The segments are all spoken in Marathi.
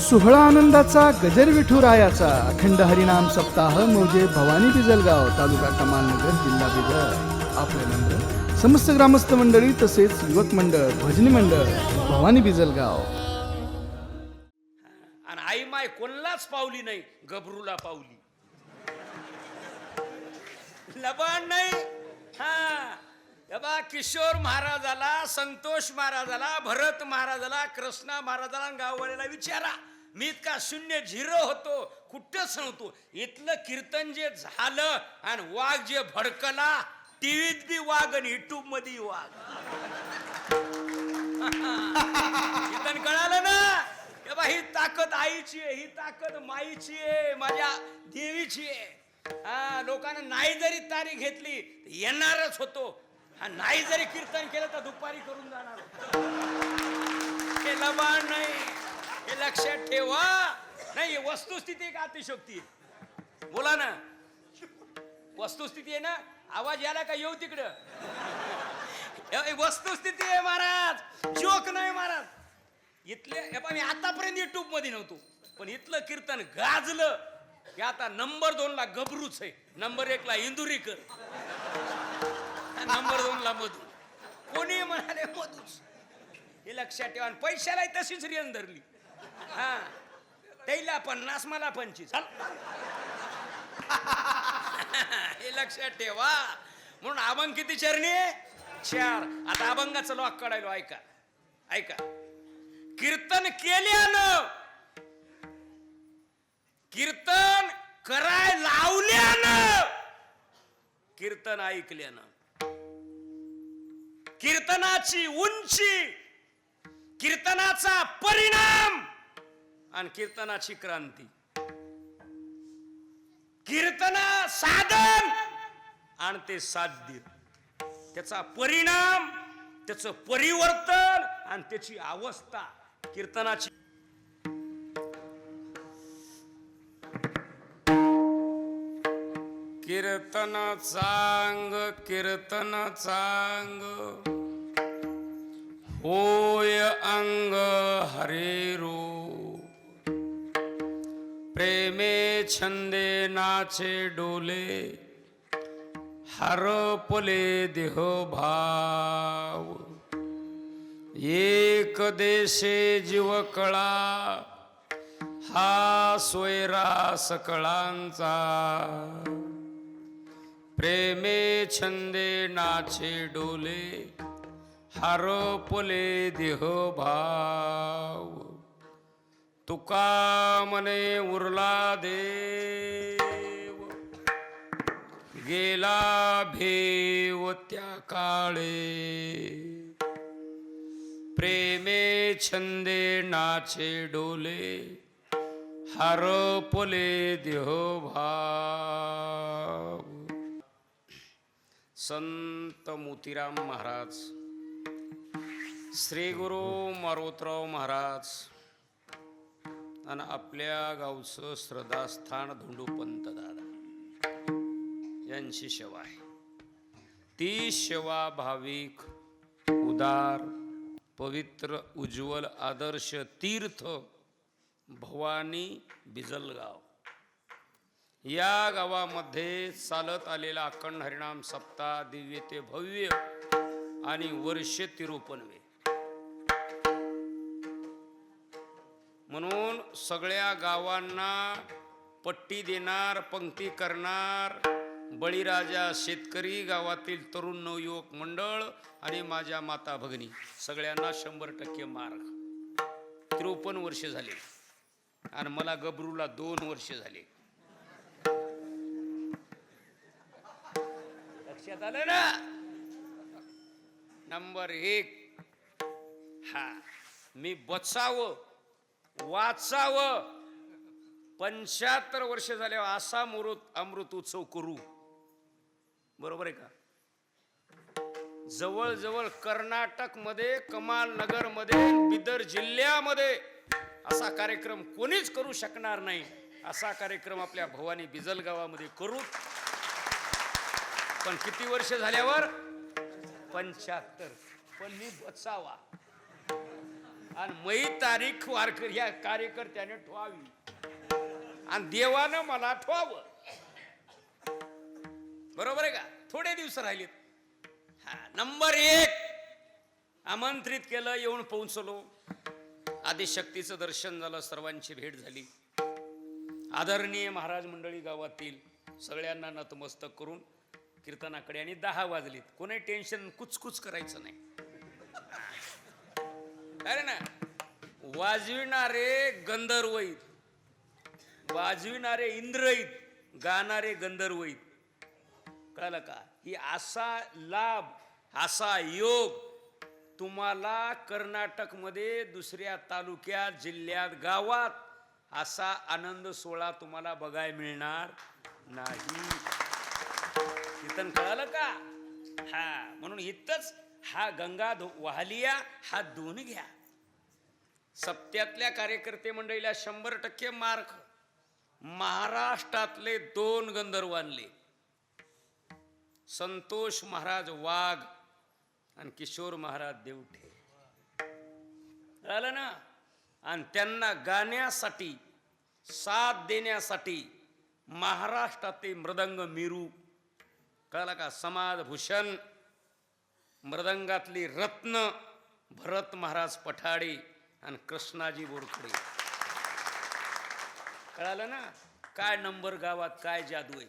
सोहळा आनंदाचा गजर विठुरायाचा अखंड हरिनाम सप्ताह मौजे भवानी बिजलगाव तालुका कमालनगर जिल्हा बिजल आपले नंबर समस्त ग्रामस्थ मंडळी तसेच युवक मंडळ भजनी मंडळ भवानी बिजलगाव. आणि आई माय कोणलाच पावली नाही गबरूला पावली. लबाड नाही? हा. बा किशोर महाराजाला संतोष महाराजाला भरत महाराजाला कृष्णा महाराजाला गाववाल्याला विचारा. मी इतका शून्य झिरो होतो कुठंच नव्हतो इथलं कीर्तन जे झालं आणि वाघ जे भडकला टीव्हीत बी वाघ आणि युट्यूबमध्ये वाघ. कीर्तन कळालं ना? हे बा ही ताकद आईची आहे ही ताकद माईची आहे माझ्या देवीची आहे. हा लोकांना नाही जरी तारीख घेतली तर येणारच होतो. आणि नाही जरी कीर्तन केलं तर दुपारी करून जाणार हे लबाड नाही. हे लक्षात ठेवा. नाही वस्तुस्थिती एक अतिशोक्ती आहे. बोला ना वस्तुस्थिती आहे ना आवाज याला का येऊ तिकडं? वस्तुस्थिती आहे महाराज. जोक नाही महाराज. इथले हे मी आतापर्यंत युट्यूबमध्ये नव्हतो पण इथलं कीर्तन गाजलं. हे आता नंबर दोन ला गबरूच आहे. नंबर एक ला इंदुरीकर. नंबर दोन ला मधू. कोणी म्हणाले मधूच? हे लक्षात ठेवा. आणि पैशाला तशीच रेन धरली. हा. त्याला पन्नास मला पंचवीस. हे लक्षात ठेवा. म्हणून अभंग किती चरणी चार. आता अभंगाचं लॉक काढायलो ऐका. ऐका. कीर्तन केल्यानं कीर्तन कराय लावल्यानं कीर्तन ऐकल्यानं कीर्तनाची उंची कीर्तनाचा परिणाम! आणि कीर्तनाची क्रांती. कीर्तन साधन आणि ते साध्य. त्याचा परिणाम त्याचं परिवर्तन आणि त्याची अवस्था कीर्तनाची. कीर्तन चांग कीर्तन चांग होय अंग हरेरो प्रेमे छंदे नाचे डोले हरपले देह भाव। एक देशे जीव कळा हा सोयरा सकळांचा। प्रेमे छंदे नाचे डोले हरपले देह भाव। तुका मने उरला देव। गेला भेव त्या काळे। प्रेमे छंदे नाचे डोले। हरपले देह भाव। संत मोतीराम महाराज श्री गुरु मारोतराव महाराज आणि आपल्या गावचं श्रद्धास्थान धोंडूपंत दादा. यांची सेवा आहे. ती सेवा भाविक उदार पवित्र उज्ज्वल आदर्श तीर्थ भवानी बिजलगाव. या गावामध्ये चालत आलेला अखंड हरिणाम सप्ताह दिव्य ते भव्य आणि वर्ष तिरुपनवे. म्हणून सगळ्या गावांना पट्टी देणार पंक्ती करणार. बळीराजा शेतकरी गावातील तरुण नवयुवक मंडळ आणि माझ्या माता भगिनी. सगळ्यांना शंभर टक्के मार्ग. त्रेपन्न वर्ष झाले. आणि मला गबरूला दोन वर्ष झाले. लक्षात आलं ना? नंबर एक. हा. मी बचावं. वाचावं. पंच्याहत्तर वर्ष झाल्यावर असा मृत अमृत उत्सव करू. बरोबर आहे का? जवळजवळ कर्नाटकमध्ये कमाल नगरमध्ये बिदर जिल्ह्यामध्ये असा कार्यक्रम कोणीच करू शकणार नाही. असा कार्यक्रम आपल्या भवानी बिजल गावामध्ये करू. पण किती वर्ष झाल्यावर? पंच्याहत्तर. पण मी बचावा. आणि मई तारीख वारकर या कार्यकर्त्याने ठेवावी. आणि देवानं मला ठेवावं. बरोबर आहे का? थोडे दिवस राहिलेत. हा नंबर एक. आमंत्रित केलं येऊन पोहोचलो. आदिशक्तीचं दर्शन झालं सर्वांची भेट झाली. आदरणीय महाराज मंडळी गावातील सगळ्यांना नतमस्तक करून कीर्तनाकडे आणि दहा वाजलीत. कोणी टेन्शन कुचकुच करायचं नाही. अरे ना वाजविणारे गंधर्वईत वाजविणारे इंद्रईत गाणारे गंधर्वईत. कळलं का? ही असा लाभ असा योग तुम्हाला कर्नाटकमध्ये दुसऱ्या तालुक्यात जिल्ह्यात गावात असा आनंद सोहळा तुम्हाला बघायला मिळणार नाही. कीर्तन कळालं का? हा म्हणून इथंच हा गंगा धो- वाहलिया हा दोन घ्या. सप्त्यातल्या कार्यकर्ते मंडळीला शंभर टक्के मार्क. महाराष्ट्रातले दोन गंधर्व आणले. संतोष महाराज वाघ आणि किशोर महाराज देवठे. झालं ना? आणि त्यांना गाण्यासाठी साथ देण्यासाठी महाराष्ट्रातील मृदंग मिरू. कळलं का? समाजभूषण. मृदंगातली रत्न भरत महाराज पठाडे आणि कृष्णाजी बोरखडे. कळालं ना? काय नंबर गावात काय जादू आहे?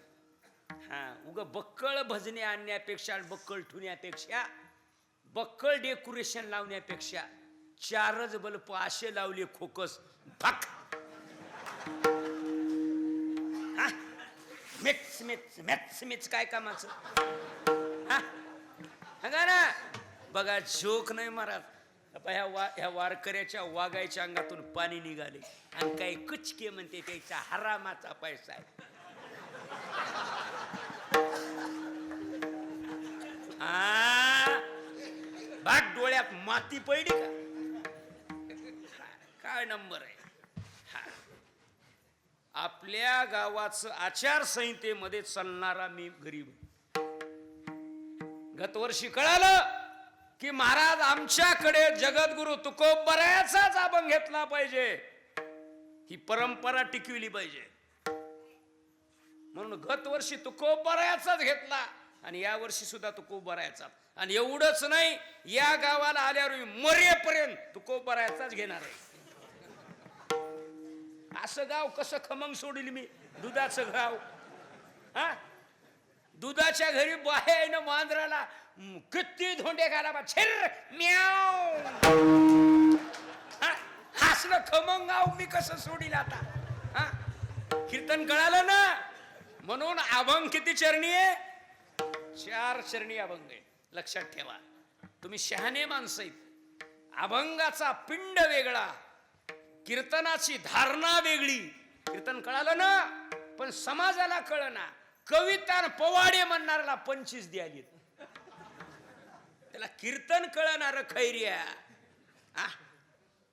हा उग बक्कळ भजने आणण्यापेक्षा आणि बक्कळ ठुण्यापेक्षा बक्कळ डेकोरेशन लावण्यापेक्षा चारच बल्ब असे लावले खोकस भक! हा? मिक्स मिक्स मॅक्स मिक्स काय कामाचं? सांगा ना. बघा जोक नाही महाराज ह्या वा ह्या वारकऱ्याच्या वागायच्या अंगातून पाणी निघाले. आणि काही कुचके म्हणते त्याचा हरामाचा पैसा आहे. भाग डोळ्यात माती पडली का? काय नंबर आहे? हा. आपल्या गावाचं आचारसंहितेमध्ये चालणारा मी गरीब गतवर्षी कळालं की महाराज आमच्याकडे जगद्गुरु तुकोबरायाचाच आपण घेतला पाहिजे. ही परंपरा टिकविली पाहिजे. म्हणून गत वर्षी तुकोबरायाचाच घेतला आणि या वर्षी सुद्धा तुकोबरायाचा आणि एवढंच नाही या गावाला आल्यावर मरेपर्यंत तुको बरायचाच घेणार आहे. असं गाव कसं खमंग सोडील मी? दुधाचं गाव. हा? दुधाच्या घरी बाहेर मांजराला किती धोंडे घाला बा छिर म्याव हा? असलं खमंग मी कसं सोडील आता? हा? कीर्तन कळालं ना? म्हणून अभंग किती चरणी आहे? चार चरणी अभंग आहे. लक्षात ठेवा. तुम्ही शहाणे माणसं आहेत. अभंगाचा पिंड वेगळा कीर्तनाची धारणा वेगळी. कीर्तन कळालं ना? पण समाजाला कळना. आणि पवाडे म्हणणाऱ्याला पंचवीस द्याली त्याला कीर्तन कळणार खैर्या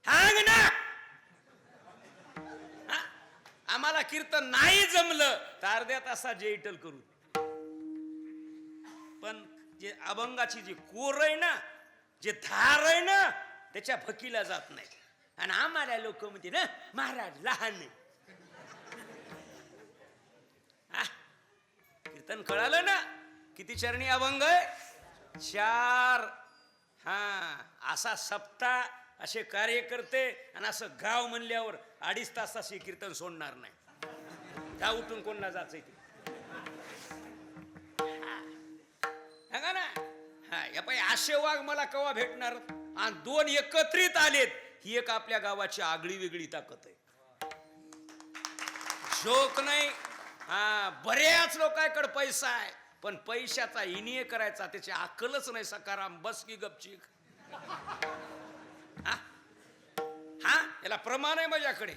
हांग ना! आम्हाला कीर्तन नाही जमलं तर अर्ध्या तासात जेटल करू. पण जे अभंगाची जी कोर आहे ना जे धार आहे ना त्याच्या भकीला जात नाही. आणि आम्हाला लोक म्हणते ना महाराज लहान आहे. हा? कीर्तन कळालं ना? किती चरणी अभंग आहे? चार. हा असा सप्ताह असे कार्य करते आणि असं गाव म्हणल्यावर अडीच तासाशी कीर्तन सोडणार नाही. का उठून कोणला जायचंय ते. सांगा ना? हा या पाय असे वाघ मला कवा भेटणार? आणि दोन एकत्रित आलेत ही एक आपल्या गावाची आगळी वेगळी ताकद आहे. शोक नाही हा बऱ्याच लोकांकडे पैसा आहे पण पैशाचा इनिय करायचा त्याची अक्कलच नाही सकाराम बस की गपचिक हा? याला प्रमाण आहे माझ्याकडे.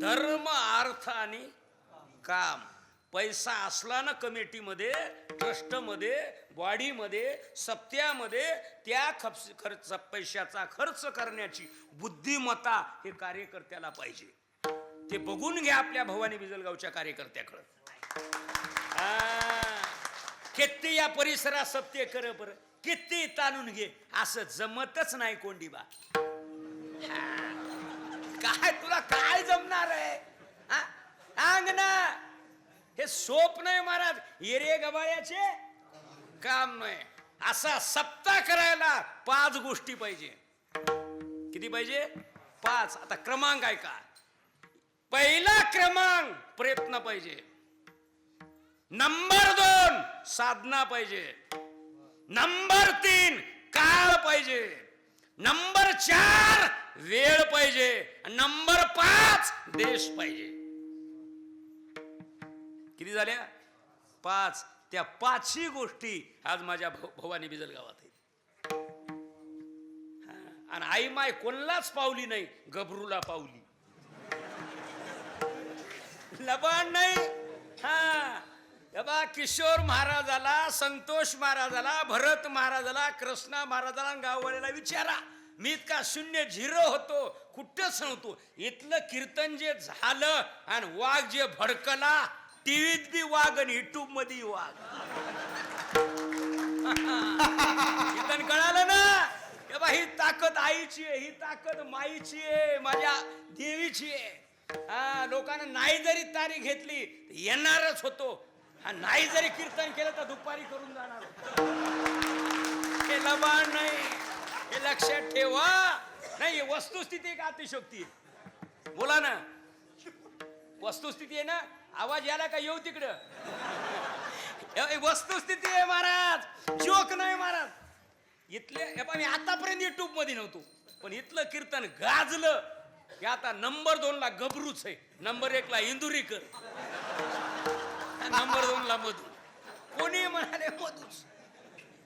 धर्म अर्थ आणि काम. पैसा असला ना कमिटीमध्ये ट्रस्टमध्ये बॉडीमध्ये सप्त्यामध्ये त्या खप खर्च पैशाचा खर्च करण्याची बुद्धिमत्ता हे कार्यकर्त्याला पाहिजे. ते बघून घ्या आपल्या भवानी बिजलगावच्या कार्यकर्त्याकडं. किती या परिसरात सत्य कर बर. किती ताणून घे. असं जमतच नाही कोंडीबा काय तुला काय जमणार आहे? ना. हे सोप नाही महाराज. येरे गबाळ्याचे काम नाही. असा सप्ताह करायला पाच गोष्टी पाहिजे. किती पाहिजे? पाच. आता क्रमांक आहे का पहिला क्रमांक प्रयत्न पाहिजे. नंबर दोन साधना पाहिजे. नंबर तीन काळ पाहिजे. नंबर चार वेळ पाहिजे. नंबर पाच देश पाहिजे. किती झाल्या? पाच. त्या पाचही गोष्टी आज माझ्या भवानी बिजल गावात आहेत. हा, आणि आई माय कोणलाच पावली नाही गबरूला पावली. लबान नाही हा. हे बा किशोर महाराजाला संतोष महाराजाला भरत महाराजाला कृष्णा महाराजाला गाववाल्याला विचारा. मी इतका शून्य झिरो होतो कुठंच नव्हतो इथलं कीर्तन जे झालं आणि वाघ जे भडकला टीव्हीत बी वाघ आणि युट्यूबमध्ये वाघ. कीर्तन कळालं ना? हे बा ही ताकद आईची आहे ही ताकद माईची आहे माझ्या देवीची आहे. लोकांना नाही जरी तारीख घेतली येणारच होतो. हा नाही जरी कीर्तन केलं तर दुपारी करून जाणार हे लबाड नाही. हे लक्षात ठेवा. नाही वस्तुस्थिती का अतिशोक्ती आहे? बोला ना. वस्तुस्थिती आहे ना आवाज याला का येऊ तिकडं? वस्तुस्थिती आहे महाराज. जोक नाही महाराज. इथले हे आतापर्यंत युट्यूबमध्ये नव्हतो पण इथलं कीर्तन गाजलं. की आता नंबर दोनला गबरूच आहे. नंबर एकला इंदुरीकर. नंबर दोनला मधू. कोणी म्हणाले मधूच.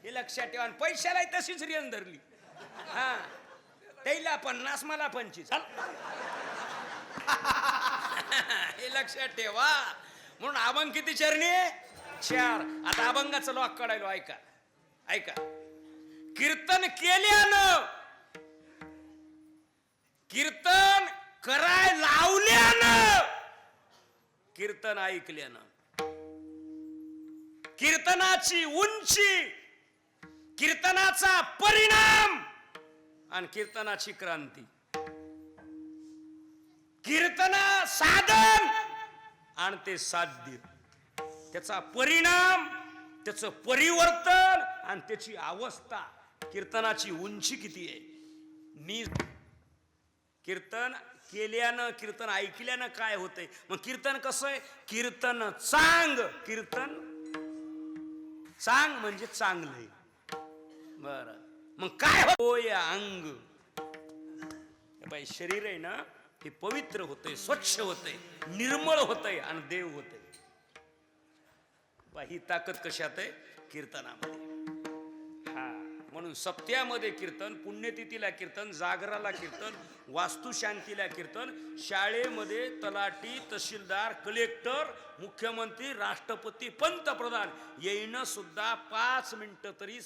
हे लक्षात ठेवा आणि पैशाला तशीच रेन धरली. हा. त्याला पन्नास मला पंचवीस. हे लक्षात ठेवा. म्हणून अभंग किती चरणी? चार. आता अभंगाचं लॉक काढायलो ऐका. ऐका. कीर्तन केल्यानं कीर्तन कराय लावल्यानं कीर्तन ऐकल्यानं. कीर्तनाची उंची कीर्तनाचा परिणाम आणि कीर्तनाची क्रांती. कीर्तना साधन आणि ते साध्य. त्याचा परिणाम त्याचं परिवर्तन आणि त्याची अवस्था कीर्तनाची उंची किती आहे? मी कीर्तन केल्यानं कीर्तन ऐकल्यानं काय होतंय? मग कीर्तन कसं आहे? कीर्तन चांग! कीर्तन चांग म्हणजे चांगलंय. बर. मग काय हो? होय अंग. बाई शरीर आहे ना हे पवित्र होतंय स्वच्छ होतंय निर्मळ होतंय आणि देव होतंय. बा, ही ताकद कशात आहे? कीर्तनामध्ये. कीर्तन सप्त्यामध्ये कीर्तन पुण्यतिथीला कीर्तन जागराला कीर्तन वास्तुशांतीला कीर्तन शाळेमध्ये तलाटी तहसीलदार कलेक्टर मुख्यमंत्री राष्ट्रपती पंतप्रधान येईनं सुद्धा पाच मिनटं तरी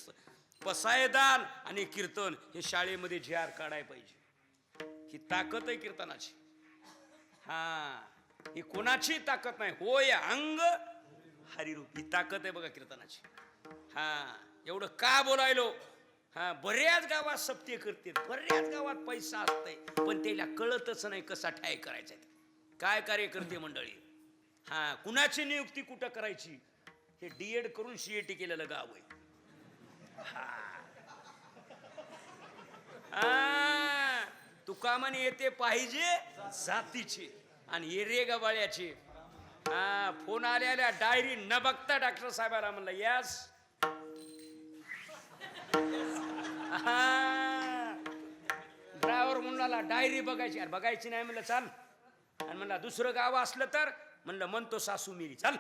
पसायदान आणि कीर्तन हे शाळेमध्ये जे आर काढाय पाहिजे. ही ताकद आहे कीर्तनाची. हा ही कोणाची ताकद नाही होय अंग हरिरूप. ही ताकद आहे बघा कीर्तनाची. हा एवढं का बोलायलो? हा बऱ्याच गावात सप्ते करते बऱ्याच गावात पैसा असतंय पण त्याला कळतच नाही कसा ठाय करायचा काय कार्य करते मंडळी? हा कुणाची नियुक्ती कुठं करायची? हे डी एड करून सीएटी केलेलं गाव आहे. हा. तुका येते पाहिजे जातीचे आणि येरे गबाळ्याचे हा फोन आल्या डायरी न बघता डॉक्टर साहेबाला म्हणलं यास ड्रायव्हर मुलाला डायरी बघायची. अरे बघायची नाही म्हणलं चाल. आणि म्हणला दुसरं गाव असलं तर? म्हणलं म्हणतो सासू मिरी. चाल.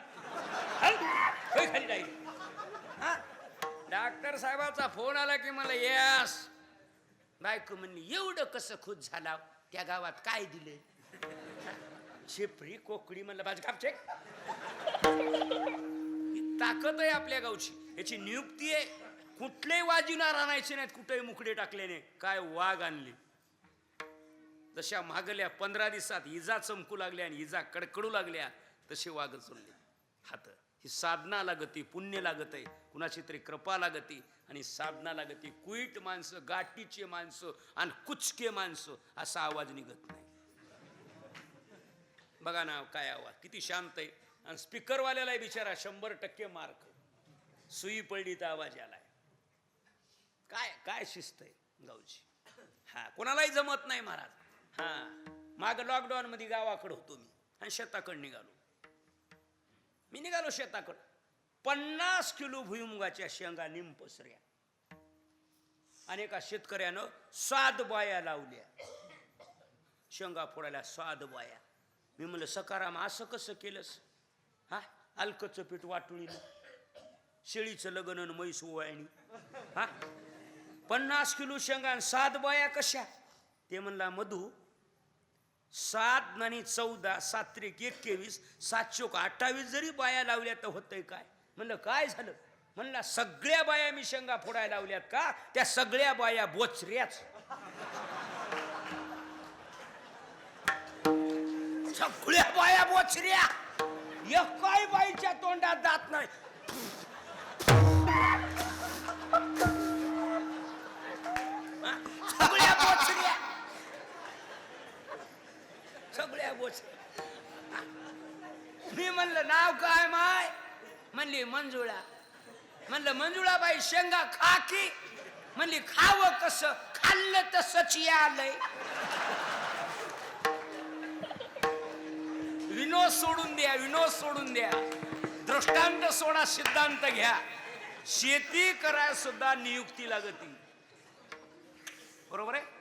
खाली डायरी. हा. डॉक्टर साहेबाचा फोन आला की मला यस. बायको म्हणली एवढं कसं खुश झाला त्या गावात काय दिले शिपरी कोकडी म्हणलं बाज कापचे ताकद आहे आपल्या गावची. याची नियुक्ती आहे. कुठले वाजिनार आणायचे नाहीत कुठेही मुकडे टाकल्याने. काय वाघ आणली? जशा मागल्या पंधरा दिवसात इजा चमकू लागल्या आणि इजा कडकडू लागल्या तसे वाघ चोरले हात ही साधना लागती पुण्य लागत आहे कुणाची तरी कृपा लागती आणि साधना लागती. कुईट माणसं गाठीचे माणसं आणि कुचके माणसं असा आवाज निघत नाही. बघा ना काय आवाज किती शांत आहे. आणि स्पीकरवाल्याला बिचारा शंभर टक्के मार्क सुई पडली तर आवाज आलाय काय काय शिस्त आहे गावची हा कोणालाही जमत नाही महाराज. हा माग लॉकडाऊन मध्ये गावाकडं होतो मी आणि शेताकडे निघालो. मी निघालो शेताकडं. पन्नास किलो भुईमुगाच्या शेंगा निंपसऱ्या आणि एका शेतकऱ्यानं सात बाया लावल्या. शेंगा फोडायला सात बाया. मी म्हणलं सकाराम असं कसं केलंस? हा अलकचं पीठ वाटुळीनं शेळीचं लग्न म्हैस ओवाळणी. हा पन्नास किलो शेंगा आणि सात बाया कशा? ते म्हणला मधू सात आणि चौदा सात त्रिक एक्केवीस सात चोक अठ्ठावीस जरी बाया लावल्या तर होतंय काय? म्हणलं काय झालं? म्हणला सगळ्या बाया मी शेंगा फोडायला लावल्यात का? त्या सगळ्या बाया बोचऱ्याच. सगळ्या बाया बोचऱ्या. एकाही बाईच्या तोंडात जात नाही. सगळ्या. सगळ्या बोचऱ्या मी म्हणलं नाव काय माय? म्हणली मंजुळा. म्हणलं मंजुळाबाई शेंगा खा की म्हणली खावं कसं? खाल्लं तसंच आलंय. विनोद सोडून द्या विनोद सोडून द्या. दृष्टांत सोडा सिद्धांत घ्या. शेती करायला सुद्धा नियुक्ती लागती. बरोबर आहे?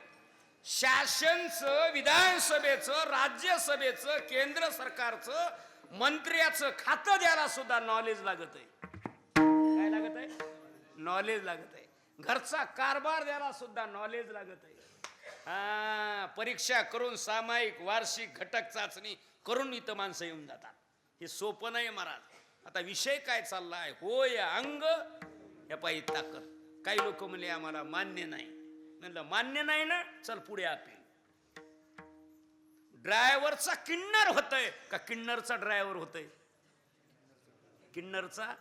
शासनचं विधानसभेचं राज्यसभेचं केंद्र सरकारचं मंत्र्याचं खातं द्यायला सुद्धा नॉलेज लागत आहे काय लागत आहे नॉलेज लागत आहे घरचा कारभार द्यायला सुद्धा नॉलेज लागत आहे हा परीक्षा करून सामायिक वार्षिक घटक चाचणी करून इथं माणसं येऊन जातात. हे सोपं नाही महाराज. आता विषय काय चाललाय? होय अंग या पायी ताकद. काही लोक म्हणले आम्हाला मान्य नाही. म्हणलं मान्य नाही ना? चल पुढे अपील ड्रायव्हरचा किन्नर होतय. का किन्नरचा ड्रायव्हर होतय? किन्नरचा?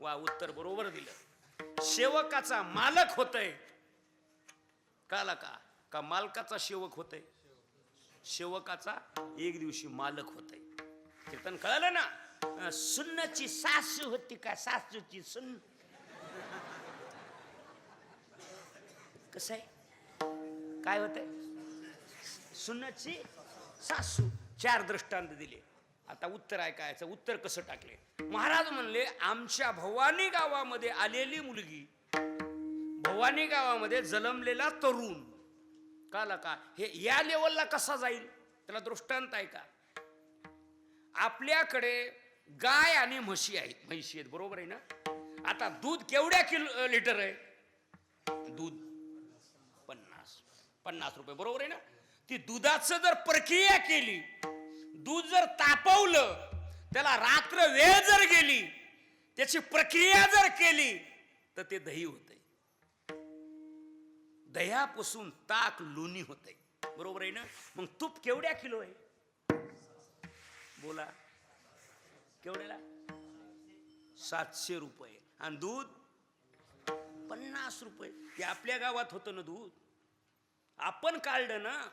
वा उत्तर बरोबर दिलं. सेवकाचा मालक होतय. काला का? का मालकाचा सेवक होतय? सेवकाचा एक दिवशी मालक होतय. कीर्तन कळालं ना? सुन्नची सासू होती का? सासूची सुन्न कसं आहे? काय होतंय? सुनाची सासू चार दृष्टांत दिले. आता उत्तर ऐकायचं उत्तर कसं टाकले? महाराज म्हणले आमच्या भवानी गावामध्ये आलेली मुलगी भवानी गावामध्ये जन्मलेला तरुण. काला का? हे या लेवलला कसा जाईल? त्याला दृष्टांत आहे का? आपल्याकडे गाय आणि म्हशी आहेत. म्हशी आहेत. बरोबर आहे ना? आता दूध केवढ्या किलो लिटर आहे? दूध. पन्नास रुपये बरोबर आहे ना? ती दुधाचं जर प्रक्रिया केली दूध जर तापवलं त्याला रात्र वेळ जर गेली त्याची प्रक्रिया जर केली तर ते दही होते दह्यापासून ताक लोणी होते बरोबर आहे ना? मग तूप केवढ्या किलो आहे? बोला. केवढ्याला? सातशे रुपये. आणि दूध? पन्नास रुपये. ते आपल्या गावात होतं ना दूध? आपण काढलं ना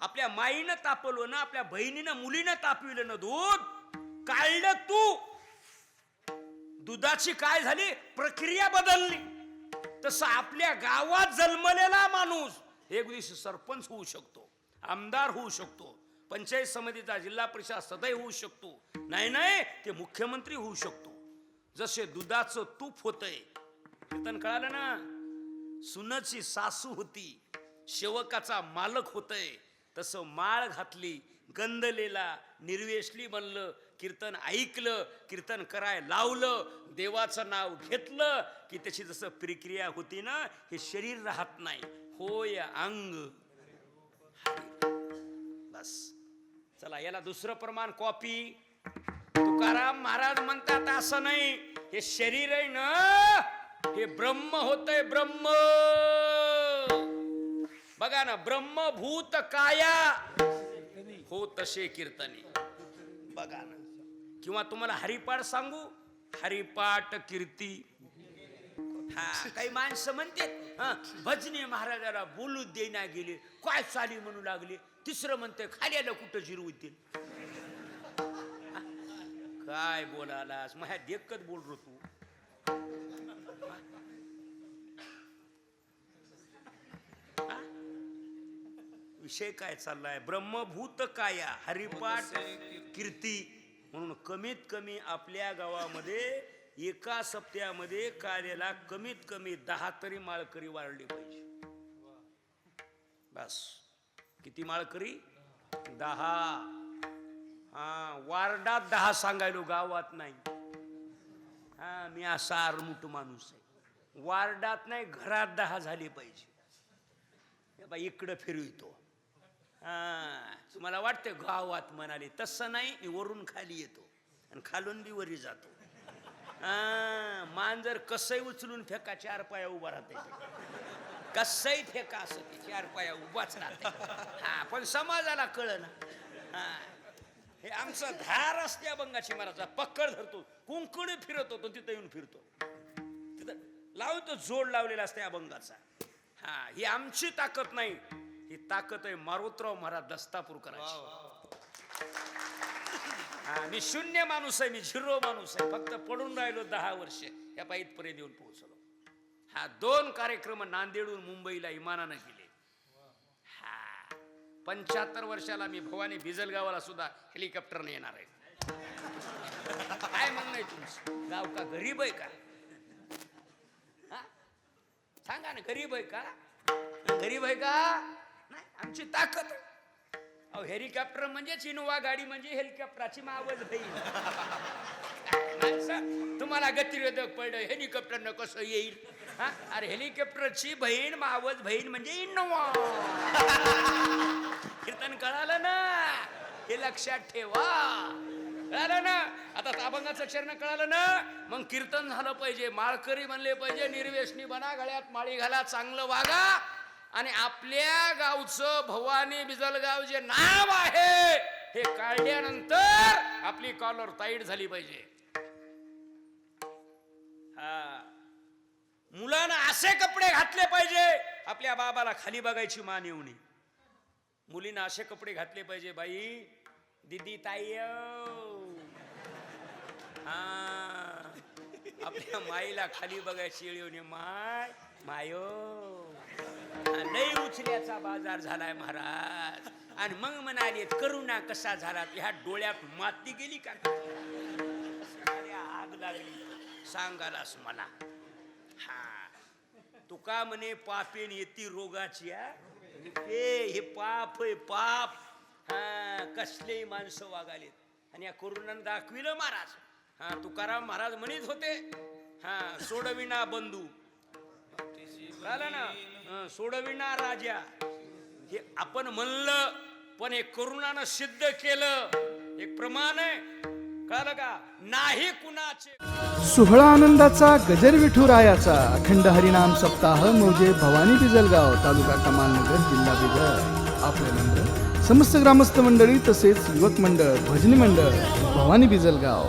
आपल्या माईनं तापवलं ना आपल्या बहिणीनं मुलीनं तापविलं ना दूध काढलं तू. दुधाची काय झाली? प्रक्रिया बदलली. तसं आपल्या गावात जन्मलेला माणूस एक दिवशी सरपंच होऊ शकतो आमदार होऊ शकतो पंचायत समितीचा जिल्हा परिषद सदैव होऊ शकतो. नाही नाही ते मुख्यमंत्री होऊ शकतो. जसे दुधाचं तूप होतंय कीर्तन कळालं ना? सुनची सासू होती शेवकाचा मालक होतंय. तसं माळ घातली गंधलेला निर्वेशली म्हणलं कीर्तन ऐकलं कीर्तन कराय लावलं देवाचं नाव घेतलं की त्याची जसं प्रक्रिया होती ना हे शरीर राहत नाही. होय अंग. बस. चला याला दुसरं प्रमाण कॉपी तुकाराम महाराज म्हणतात असं नाही हे शरीर आहे ना हे ब्रह्म होतंय ब्रह्म. बघा ना ब्रह्मभूत काया हो तसे कीर्तने. बघा ना. किंवा तुम्हाला हरिपाठ सांगू? हरिपाठ कीर्ती. हा काही माणसं म्हणते हा, भजनी महाराजाला बोलू देना गेले काय चाली म्हणू लागले. तिसरं म्हणते खाल्याला कुठं जिरवतील हा, काय बोलालास? माझ्या देखत बोल रो तू. विषय काय चाललाय? ब्रह्मभूत काया हरिपाठ कीर्ती म्हणून कमीत कमी आपल्या गावामध्ये एका सप्त्यामध्ये कार्याला कमीत कमी दहा तरी माळकरी वाढली पाहिजे. बस. किती माळकरी? दहा. हा वार्डात दहा सांगायलो गावात नाही. हा मी असा आरमुट माणूस आहे. वार्डात नाही घरात दहा झाली पाहिजे. बा इकडं फिरवितो. हा तुम्हाला वाटतं गावात म्हणाले तसं नाही मी वरून खाली येतो. आणि खालून बी वरी जातो. मांजर कसंही उचलून फेका चार पाया उभा राहते कसंही फेका असं चार पाया उभाच राहते हा पण समाजाला कळ ना हा हे आमचं धार असते अभंगाची महाराजा पकड धरतो कुंकणी फिरत होतो तिथं येऊन फिरतो. तिथं लावतो जोड लावलेला असते अभंगाचा हा ही आमची ताकद नाही. ही ताकद आहे. मारुतराव महाराज दस्तापूर करायची. हा मी शून्य माणूस आहे मी झिरो माणूस आहे. फक्त पडून राहिलो दहा वर्ष. या पायी इथपर्यंत येऊन पोहोचलो. हा दोन कार्यक्रम नांदेडून मुंबईला विमानानं गेले हा पंच्याहत्तर वर्षाला मी भवानी बिजलगावाला सुद्धा हेलिकॉप्टरने येणार आहे. काय म्हणणं आहे तुमचं? गाव का गरीब आहे का? हा? सांगा ना गरीब आहे का? गरीब आहे का? आमची ताकद. अहो हेलिकॉप्टर म्हणजेच इनोवा गाडी म्हणजे हेलिकॉप्टरची मावज होईल काय माणसं, तुम्हाला गतिरोधक पडलं हेलिकॉप्टरनं कसं येईल. हा? अरे हेलिकॉप्टरची बहीण मावज बहीण म्हणजे इनोवा कीर्तन कळालं ना? हे लक्षात ठेवा. कळालं ना? आता ताबंगाचं चरण कळालं ना? मग कीर्तन झालं पाहिजे माळकरी म्हणले पाहिजे निर्वेशनी बना गळ्यात माळी घाला चांगलं वागा. आणि आपल्या गावचं भवानी बिजलगाव जे नाव आहे हे काढल्यानंतर आपली कॉलर ताईट झाली पाहिजे. हा. मुलांना असे कपडे घातले पाहिजे आपल्या बाबाला खाली बघायची मान येऊ नये मुलीनं असे कपडे घातले पाहिजे बाई. दिदी ताई हा. आपल्या माईला खाली बघायची येळ येऊ नये माय मायो. लय उचल्याचा बाजार झालाय महाराज. आणि मग म्हणाले करुणा कसा झाला? ह्या डोळ्यात माती गेली का? आग लागली. सांगालास मला. हा. तुका म्हणे पापेन येती रोगाची हा? पाप हे पाप हा कसले माणसं वागालेत आणि या करुणानं दाखविलं महाराज. हा तुकाराम महाराज म्हणत होते. हा सोडविना बंधू. झालं ना. सोडविणार राजा. हे आपण म्हणलं पण हे करुणानं सिद्ध केलं. एक प्रमाण आहे. कळलं का नाही कुणाचे. सोहळा आनंदाचा गजर विठुरायाचा अखंड हरिनाम सप्ताह म्हणजे भवानी बिजलगाव तालुका कमालनगर जिल्हा बिजल आपले मंडळ समस्त ग्रामस्थ मंडळी तसेच युवक मंडळ भजनी मंडळ भवानी बिजलगाव.